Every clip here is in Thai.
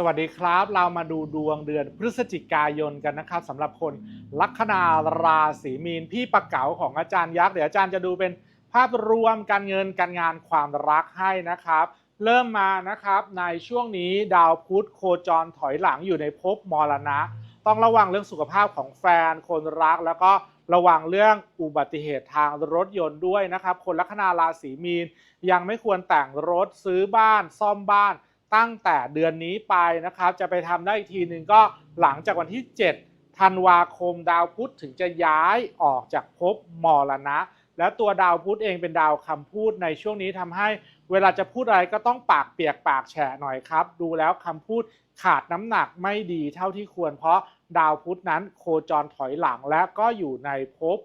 สวัสดีครับ เรามาดูดวงเดือนพฤศจิกายนกันนะครับสำหรับคนลัคนาราศีมีนพี่ประเก๋าของอาจารย์ยักษ์เดี๋ยวอาจารย์จะดูเป็นภาพรวมการเงินการงานความรักให้นะครับ เริ่มมานะครับในช่วงนี้ดาวพุธโคจรถอยหลังอยู่ในภพมรณะ ต้องระวังเรื่องสุขภาพของแฟนคนรักแล้วก็ระวังเรื่องอุบัติเหตุทางรถยนต์ด้วยนะครับ คนลัคนาราศีมีนยังไม่ควรแต่งรถซื้อบ้านซ่อมบ้าน ตั้งแต่เดือนนี้ไปนะครับ จะไปทำได้อีกทีหนึ่งก็หลังจากวันที่ 7 ธันวาคมดาวพุธถึงจะย้ายออกจากภพมรณะ แล้วตัวดาวพุธเองเป็นดาวคำพูดในช่วงนี้ทำให้เวลาจะพูดอะไรก็ต้องปากเปียกปากแฉะหน่อยครับ ดูแล้วคำพูดขาดน้ำหนักไม่ดีเท่าที่ควร เพราะดาวพุธนั้นโคจรถอยหลังและก็อยู่ในภพ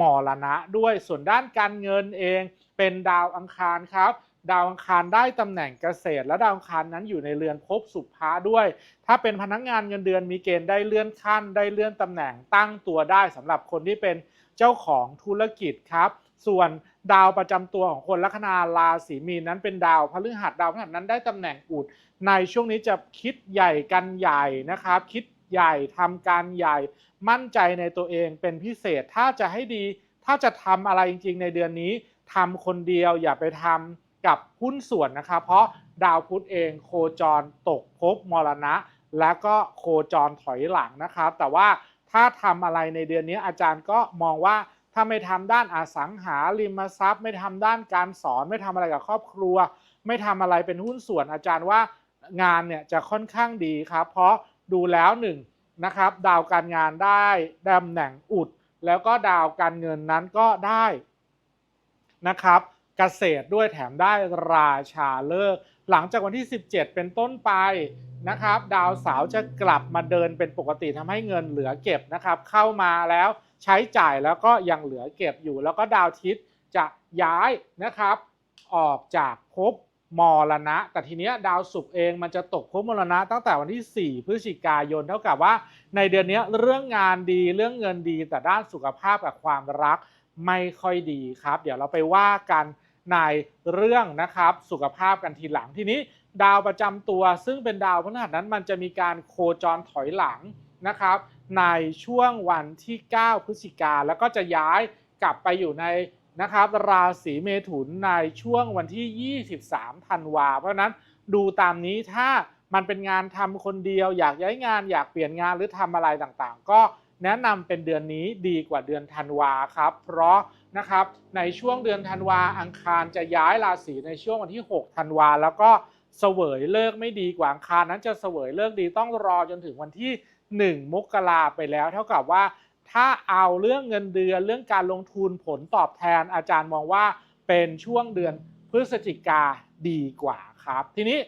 มรณะด้วยส่วนด้านการเงินเองเป็นดาวอังคารครับ ดาวอังคารได้ตำแหน่งเกษตร และดาวอังคารนั้นอยู่ในเรือนภพสุภาด้วย ถ้าเป็นพนักงานเงินเดือนมีเกณฑ์ได้เลื่อนขั้น ได้เลื่อนตำแหน่งตั้งตัวได้สำหรับคนที่เป็นเจ้าของธุรกิจครับ ส่วนดาวประจำตัวของคนลัคนาราศีมีนนั้นเป็นดาวพฤหัสดาวพฤหัสนั้นได้ตำแหน่งอุด ในช่วงนี้จะคิดใหญ่กันใหญ่นะครับ คิดใหญ่ทำการใหญ่ มั่นใจในตัวเองเป็นพิเศษถ้าจะให้ดี ถ้าจะทำอะไรจริง ๆ ในเดือนนี้ทำคนเดียวอย่าไปทำ กับหุ้นส่วนนะครับเพราะดาวพุธเองโคจรตกภพมรณะ และก็โคจรถอยหลังนะครับแต่ว่าถ้าทำอะไรในเดือนนี้อาจารย์ก็มองว่าถ้าไม่ทำด้านอสังหาริมทรัพย์ ไม่ทำด้านการสอนไม่ทำอะไรกับครอบครัว ไม่ทำอะไรเป็นหุ้นส่วนอาจารย์ว่างานเนี่ยจะค่อนข้างดีครับ เพราะดูแล้วหนึ่งนะครับดาวการงานได้ตำแหน่งอุด แล้วก็ดาวการเงินนั้นก็ได้นะครับ เกษตรด้วยแถมได้ราชาเลิก หลังจากวันที่ 17 เป็นต้นไปนะครับ ดาวเสาร์จะกลับมาเดินเป็นปกติทำให้เงินเหลือเก็บนะครับ เข้ามาแล้วใช้จ่ายแล้วก็ยังเหลือเก็บอยู่ แล้วก็ดาวทิตย์จะย้ายนะครับ ออกจากภพมรณะ แต่ทีเนี้ยดาวศุกร์เองมันจะตกภพมรณะ ตั้งแต่วันที่ 4 พฤศจิกายน เท่ากับว่า ในเดือนนี้เรื่องงานดีเรื่องเงินดี แต่ด้านสุขภาพกับความรักไม่ค่อยดีครับ เดี๋ยวเราไปว่ากัน ในเรื่องนะครับสุขภาพกันทีหลังทีนี้ดาวประจำตัวซึ่งเป็นดาวพฤหัสนั้นมันจะมีการโคจรถอยหลังนะครับ ในช่วงวันที่ 9 พฤศจิกาแล้วก็จะย้ายกลับไปอยู่ในนะครับราศีเมถุนในช่วงวันที่ 23 ธันวา เพราะฉะนั้นดูตามนี้ถ้ามันเป็นงานทำคนเดียว อยากย้ายงานอยากเปลี่ยนงานหรือทำอะไรต่างๆ ก็แนะนำเป็นเดือนนี้ดีกว่าเดือนธันวาครับ เพราะ นะครับในช่วงเดือนธันวาอังคารจะย้ายราศีในช่วงวันที่ 6 ธันวา แล้วก็เสวยเลิกไม่ดีกว่าอังคารนั้นจะเสวยเลิกดีต้องรอจนถึงวันที่ 1 มกราไปแล้ว เท่ากับว่า ถ้าเอาเรื่องเงินเดือนเรื่องการลงทุนผลตอบแทนอาจารย์มองว่าเป็นช่วงเดือนพฤศจิกาดีกว่าครับ ทีนี้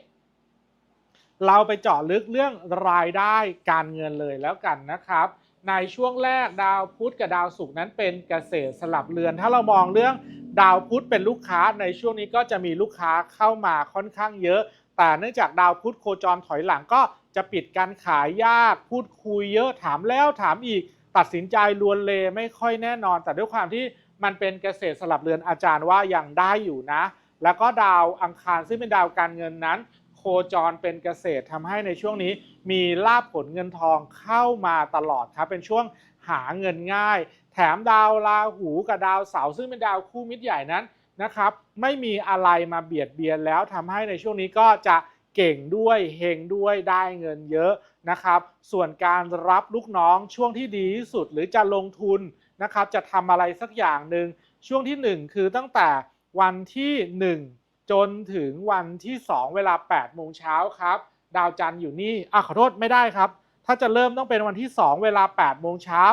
เราไปเจาะลึกเรื่องรายได้การเงินเลยแล้วกันนะครับ ในช่วงแรกดาวพุธกับดาวศุกร์นั้นเป็นเกษตรสลับเรือน ถ้าเรามองเรื่องดาวพุธเป็นลูกค้าในช่วงนี้ก็จะมีลูกค้าเข้ามาค่อนข้างเยอะ แต่เนื่องจากดาวพุธโคจรถอยหลังก็จะปิดการขายยากพูดคุยเยอะถามแล้วถามอีก ตัดสินใจลวนเลไม่ค่อยแน่นอน แต่ด้วยความที่มันเป็นเกษตรสลับเรือนอาจารย์ว่ายังได้อยู่นะ แล้วก็ดาวอังคารซึ่งเป็นดาวการเงินนั้น โคจรเป็นเกษตรทำให้ในช่วงนี้มีลาบผลเงินทองเข้ามาตลอดครับ เป็นช่วงหาเงินง่าย แถมดาวราหูกับดาวเสาร์ซึ่งเป็นดาวคู่มิตรใหญ่นั้นนะครับไม่มีอะไรมาเบียดเบียนแล้วทำให้ในช่วงนี้ก็จะเก่งด้วยเฮงด้วยได้เงินเยอะนะครับ ส่วนการรับลูกน้องช่วงที่ดีที่สุดหรือจะลงทุนนะครับ จะทำอะไรสักอย่างหนึ่งช่วงที่ 1 คือตั้งแต่วันที่ 1 จนถึงวันที่ 2 เวลา8โมงเช้าครับ ดาวจันทร์อยู่นี่อะขอโทษไม่ได้ครับ ถ้าจะเริ่มต้องเป็นวันที่ 2 เวลา8โมงเช้า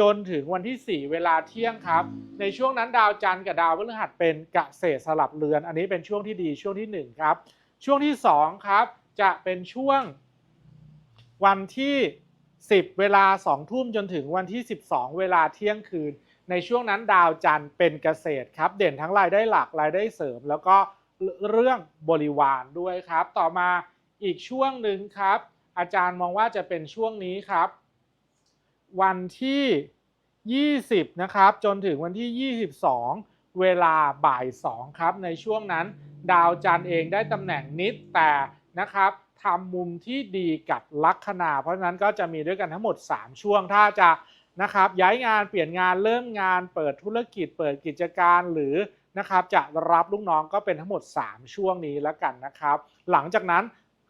จนถึงวันที่ 4 เวลาเที่ยงครับ ในช่วงนั้นดาวจันทร์กับดาวพฤหัสเป็นเกษตรสลับเรือน อันนี้เป็นช่วงที่ดีช่วงที่ 1 ครับ ช่วงที่ 2 ครับ จะเป็นช่วงวันที่ 10 เวลา 2 ทุ่มจนถึงวันที่ 12 เวลาเที่ยงคืน ในช่วงนั้นดาวจันทร์เป็นเกษตรครับ เด่นทั้งรายได้หลักรายได้เสริม แล้วก็ เรื่องบริวารด้วยครับ ต่อมาอีกช่วงหนึ่งครับ อาจารย์มองว่าจะเป็นช่วงนี้ครับ วันที่ 20 นะครับ จนถึงวันที่ 22 เวลาบ่าย2ครับ ในช่วงนั้นดาวจันทร์เองได้ตำแหน่งนิดแต่นะครับทำมุมที่ดีกับลัคนา เพราะฉะนั้นก็จะมีด้วยกันทั้งหมด 3 ช่วง ถ้าจะนะครับย้ายงานเปลี่ยนงานเริ่มงานเปิดธุรกิจเปิดกิจการหรือ นะครับจะรับลูกน้องก็เป็นทั้งหมด 3 ช่วงนี้แล้วกันนะครับ หลังจากนั้น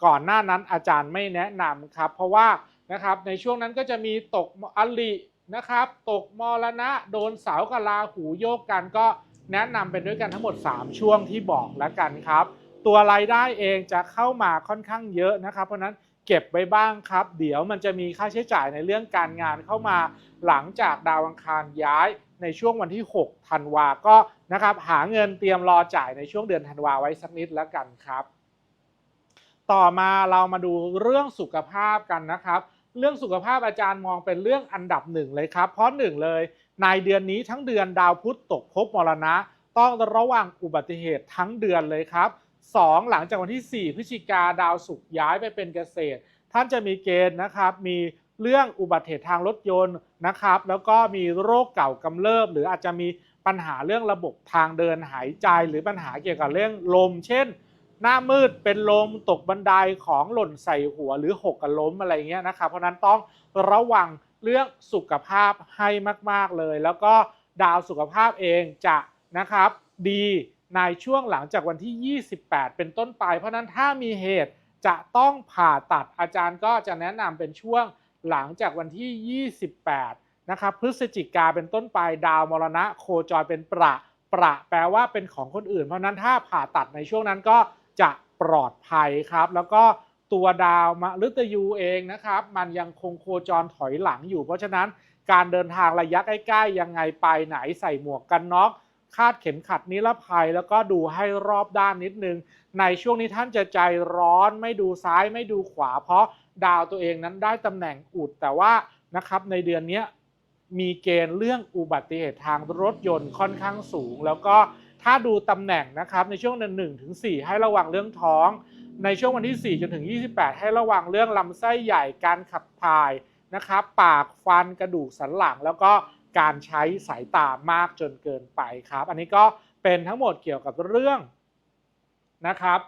ก่อนหน้านั้นอาจารย์ไม่แนะนำครับ เพราะว่านะครับในช่วงนั้นก็จะมีตกอลินะครับตกมรณะโดนเสากบลาหูโยกกันก็แนะนำเป็นด้วยกันทั้งหมด 3 ช่วงที่บอกแล้วกันครับ ตัวรายได้เองจะเข้ามาค่อนข้างเยอะนะครับ เพราะฉะนั้นเก็บไว้บ้างครับ เดี๋ยวมันจะมีค่าใช้จ่ายในเรื่องการงานเข้ามา หลังจากดาวอังคารย้าย ในช่วงวันที่ 6 ธันวาก็นะครับหาเงินเตรียมรอจ่ายในช่วงเดือนธันวาไว้สักนิดแล้วกันครับ ต่อมาเรามาดูเรื่องสุขภาพกันนะครับ เรื่องสุขภาพอาจารย์มองเป็นเรื่องอันดับหนึ่งเลยครับ เพราะหนึ่งเลย ในเดือนนี้ทั้งเดือนดาวพุธตกภพมรณะ ต้องระวังอุบัติเหตุทั้งเดือนเลยครับ 2. หลังจากวันที่ 4 พฤศจิกาดาวศุกร์ย้ายไปเป็นเกษตร ท่านจะมีเกณฑ์นะครับมี เรื่องอุบัติเหตุทางรถยนต์นะครับ แล้วก็มีโรคเก่ากำเริบ หรืออาจจะมีปัญหาเรื่องระบบทางเดินหายใจ หรือปัญหาเกี่ยวกับเรื่องลม เช่น หน้ามืดเป็นลมตกบันไดของหล่นใส่หัวหรือหกกันล้มอะไรเงี้ยนะครับ เพราะนั้นต้องระวังเรื่องสุขภาพให้มาก ๆเลย แล้วก็ดาวสุขภาพเองจะนะครับดีในช่วงหลังจากวันที่ 28 เป็นต้นไป เพราะนั้นถ้ามีเหตุจะต้องผ่าตัดอาจารย์ก็จะแนะนำเป็นช่วง หลังจากวันที่ 28 นะครับพฤศจิกาเป็นต้นไปดาวมรณะ โคจรเป็นประ ประแปลว่าเป็นของคนอื่น เพราะนั้นถ้าผ่าตัดในช่วงนั้นก็จะปลอดภัยครับ แล้วก็ตัวดาวมฤตยูเองนะครับ มันยังคงโคจรถอยหลังอยู่ เพราะฉะนั้นการเดินทางระยะใกล้ๆยังไงไปไหนใส่หมวกกันน็อกคาดเข็มขัดนิรภัยแล้วก็ดูให้รอบด้านนิดนึง ในช่วงนี้ท่านจะใจร้อนไม่ดูซ้ายไม่ดูขวา เพราะ ดาวตัวเองนั้นได้ตำแหน่งอุดแต่ว่านะครับในเดือนนี้มีเกณฑ์เรื่องอุบัติเหตุทางรถยนต์ค่อนข้างสูง แล้วก็ถ้าดูตำแหน่งนะครับในช่วงเดือนหนึ่งถึงสี่ให้ระวังเรื่องท้อง ในช่วงวันที่ 4 จนถึง 28 ให้ระวังเรื่องลำไส้ใหญ่การขับถ่ายนะครับปากฟันกระดูกสันหลัง แล้วก็การใช้สายตามากจนเกินไปครับ อันนี้ก็เป็นทั้งหมดเกี่ยวกับเรื่องนะครับ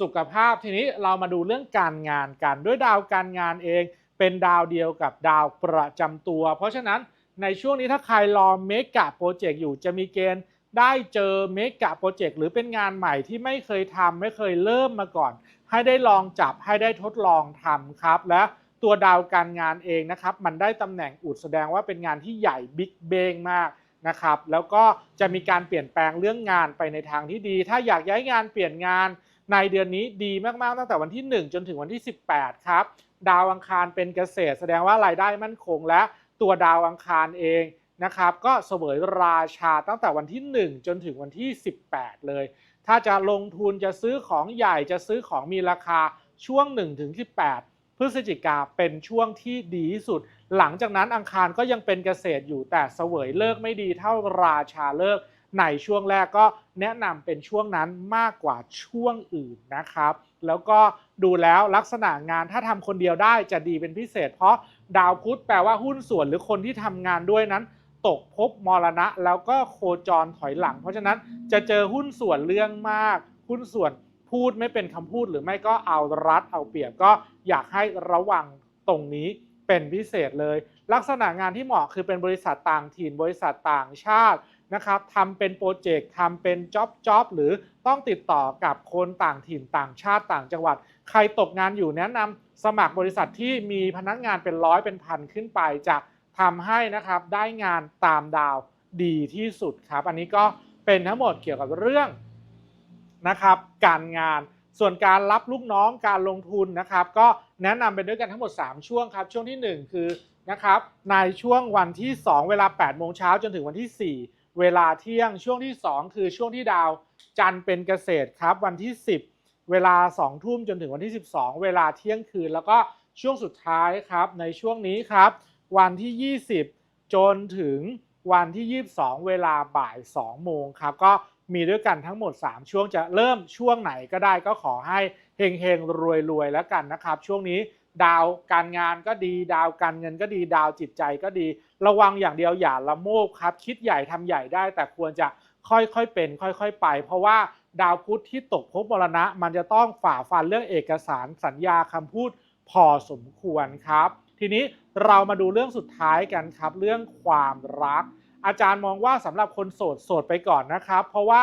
สุขภาพทีนี้เรามาดูเรื่องการงานกัน ด้วยดาวการงานเอง เป็นดาวเดียวกับดาวประจำตัว เพราะฉะนั้นในช่วงนี้ถ้าใครรอเมกะโปรเจกต์อยู่จะมีเกณฑ์ได้เจอเมกะโปรเจกต์หรือเป็นงานใหม่ที่ไม่เคยทำไม่เคยเริ่มมาก่อน ให้ได้ลองจับให้ได้ทดลองทำครับ และตัวดาวการงานเองนะครับ มันได้ตำแหน่งอุดแสดงว่าเป็นงานที่ใหญ่บิ๊กเบงมากนะครับ แล้วก็จะมีการเปลี่ยนแปลงเรื่องงานไปในทางที่ดี ถ้าอยากย้ายงานเปลี่ยนงาน ในเดือนนี้ดีมากๆตั้งแต่วันที่ 1 จนถึงวันที่ 18 ครับ ดาวอังคารเป็นเกษตร แสดงว่ารายได้มั่นคงและตัวดาวอังคารเองนะครับก็เสวยราชาตั้งแต่วันที่ 1 จนถึงวันที่ 18 เลย ถ้าจะลงทุนจะซื้อของใหญ่จะซื้อของมีราคาช่วง1ถึง18 พฤศจิกาเป็นช่วงที่ดีที่สุด หลังจากนั้นอังคารก็ยังเป็นเกษตรอยู่แต่เสวยเลิกไม่ดีเท่าราชาเลิก ในช่วงแรกก็แนะนำเป็นช่วงนั้นมากกว่าช่วงอื่นนะครับ แล้วก็ดูแล้วลักษณะงานถ้าทำคนเดียวได้จะดีเป็นพิเศษ เพราะดาวพุธแปลว่าหุ้นส่วนหรือคนที่ทำงานด้วยนั้น ตกภพมรณะ แล้วก็โคจรถอยหลัง เพราะฉะนั้นจะเจอหุ้นส่วนเรื่องมาก หุ้นส่วนพูดไม่เป็นคำพูดหรือไม่ก็เอารัดเอาเปรียบก็อยากให้ระวังตรงนี้เป็นพิเศษเลย ลักษณะงานที่เหมาะคือเป็นบริษัทต่างถิ่นบริษัทต่างชาติ นะครับทำเป็นโปรเจกต์ทำเป็นจ็อบจ็อบหรือต้องติดต่อกับคนต่างถิ่นต่างชาติต่างจังหวัด ใครตกงานอยู่แนะนำสมัครบริษัทที่มีพนักงานเป็นร้อยเป็นพันขึ้นไปจะทำให้นะครับได้งานตามดาวดีที่สุดครับ อันนี้ก็เป็นทั้งหมดเกี่ยวกับเรื่องนะครับการงานส่วนการรับลูกน้องการลงทุนนะครับ ก็แนะนำเป็นด้วยกันทั้งหมด 3 ช่วงครับ ช่วงที่ 1 คือนะครับในช่วงวันที่ 2 เวลา8โมงเช้าจนถึงวันที่ 4 เวลาเที่ยงช่วงที่ 2 คือช่วงที่ดาวจันทร์เป็นเกษตรครับ วันที่ 10 เวลา 2 ทุ่มจนถึงวันที่ 12 เวลาเที่ยงคืน แล้วก็ช่วงสุดท้ายครับ ในช่วงนี้ครับ วันที่ 20 จนถึงวันที่ 22 เวลาบ่าย 2 โมงครับ ก็มีด้วยกันทั้งหมด 3 ช่วงจะเริ่มช่วงไหนก็ได้ก็ขอให้เฮงเฮงรวยรวยๆแล้วกันนะครับ ช่วงนี้ดาวการงานก็ดี ดาวการเงินก็ดี ดาวจิตใจก็ดี ระวังอย่างเดียวอย่าละโมบครับ คิดใหญ่ทำใหญ่ได้ แต่ควรจะค่อยๆเป็น ค่อยๆไป เพราะว่าดาวพุธที่ตกภพมรณะ มันจะต้องฝ่าฟันเรื่องเอกสารสัญญาคำพูดพอสมควรครับ ทีนี้เรามาดูเรื่องสุดท้ายกันครับ เรื่องความรัก อาจารย์มองว่าสำหรับคนโสดโสดไปก่อนนะครับ เพราะว่า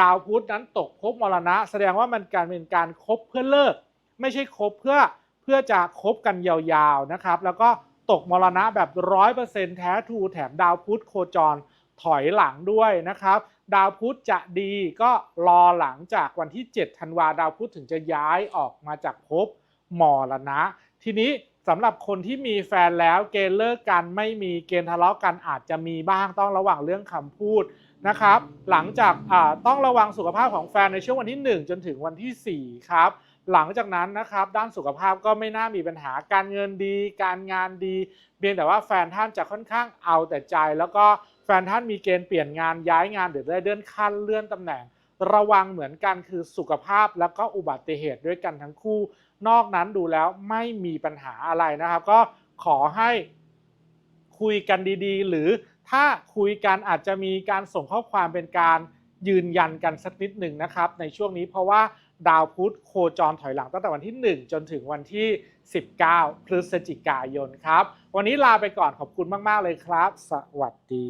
ดาวพุธนั้นตกภพมรณะ แสดงว่ามันการเป็นการคบเพื่อเลิก ไม่ใช่คบเพื่อเพื่อจะคบกันยาวๆนะครับ แล้วก็ ตกมรณะแบบร้อยเปอร์เซ็นต์แท้ทูแถมดาวพุธโคจรถอยหลังด้วยนะครับ ดาวพุธจะดีก็รอหลังจากวันที่ 7 ธันวาดาวพุธถึงจะย้ายออกมาจากภพมรณะ ทีนี้สำหรับคนที่มีแฟนแล้วเกณฑ์เลิกกันไม่มีเกณฑ์ทะเลาะกันอาจจะมีบ้างต้องระวังเรื่องคำพูดนะครับ หลังจากต้องระวังสุขภาพของแฟนในช่วงวันที่ 1 จนถึงวันที่ 4 ครับ หลังจากนั้นนะครับด้านสุขภาพก็ไม่น่ามีปัญหาการเงินดี การงานดีเพียงแต่ว่าแฟนท่านจะค่อนข้างเอาแต่ใจ แล้วก็แฟนท่านมีเกณฑ์เปลี่ยนงานย้ายงานหรือได้เลื่อนขั้นเลื่อนตำแหน่ง ระวังเหมือนกันคือสุขภาพแล้วก็อุบัติเหตุด้วยกันทั้งคู่ นอกนั้นดูแล้วไม่มีปัญหาอะไรนะครับ ก็ขอให้คุยกันดีๆ หรือถ้าคุยกันอาจจะมีการส่งข้อความเป็นการยืนยันกันสักนิดหนึ่งนะครับ ในช่วงนี้เพราะว่า ดาวพุธโคจรถอยหลังตั้งแต่วันที่ 1 จนถึงวันที่ 19 พฤศจิกายนครับ วันนี้ลาไปก่อนขอบคุณมาก ๆ เลยครับ สวัสดี